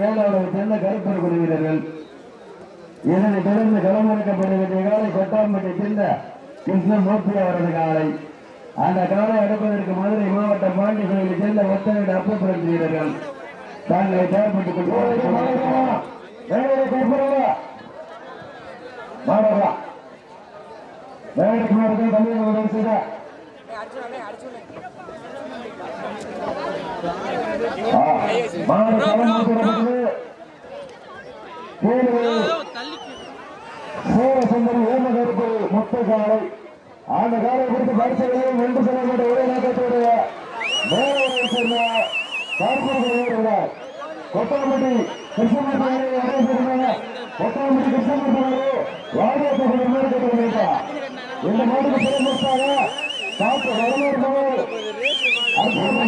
மேலாளரை சேர்ந்த கருப்பர் குழு வீரர்கள். இதனைத் தொடர்ந்து களமிறக்கப்பட வேண்டிய காலை கொட்டாம்பட்டை சேர்ந்த கிருஷ்ணமூர்த்தி அவரது காலை. அந்த காலை அடப்பதற்கு மதுரை மாவட்ட பாண்டி கோயிலை சேர்ந்த ஒத்தவிட அப்பப்புறம் வீரர்கள். தாங்களை தயார்பட்டுக் கொண்டு மாணவர்களா தமிழக சூரசுந்தரி ஓமகருப்பு மொத்த காலை அந்த காலை குறித்து பரிசுகளையும் வென்று செல்லப்பட்ட ஒரே நோக்கத்தோடைய மேலவரை சேர்ந்த கார்பரேட் வீரர்கள் கொட்டாம்பட்டி கிருஷ்ணமூர்த்தி அவர்களை வரவேற்கிறாங்க கொட்டாம்பட்டி கிருஷ்ணமூர்த்தி அவர்கள் வாரியத்தை மேற்கொண்டு இந்த மாட்டுக்கு சிறப்பாக காப்பு வரலாறு மகள் அற்புதமாக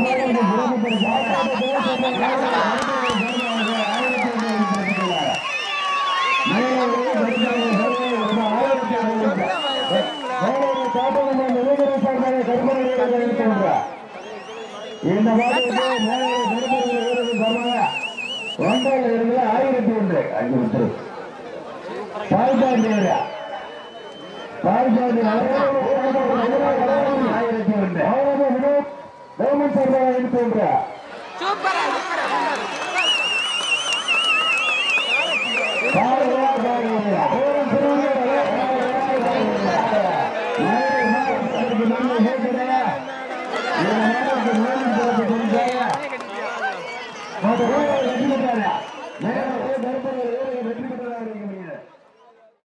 இந்த விருதுபெறும் இந்த ஒன்றாக இருந்து ஆயிரத்தி ஒன்று அஞ்சு ஒன்று பால்பாண்டி பால்பாண்டி ஆயிரத்தி ஒன்று. கவர்மெண்ட் சார்பாக ஆயிரத்தி ஒன்று சூப்பரா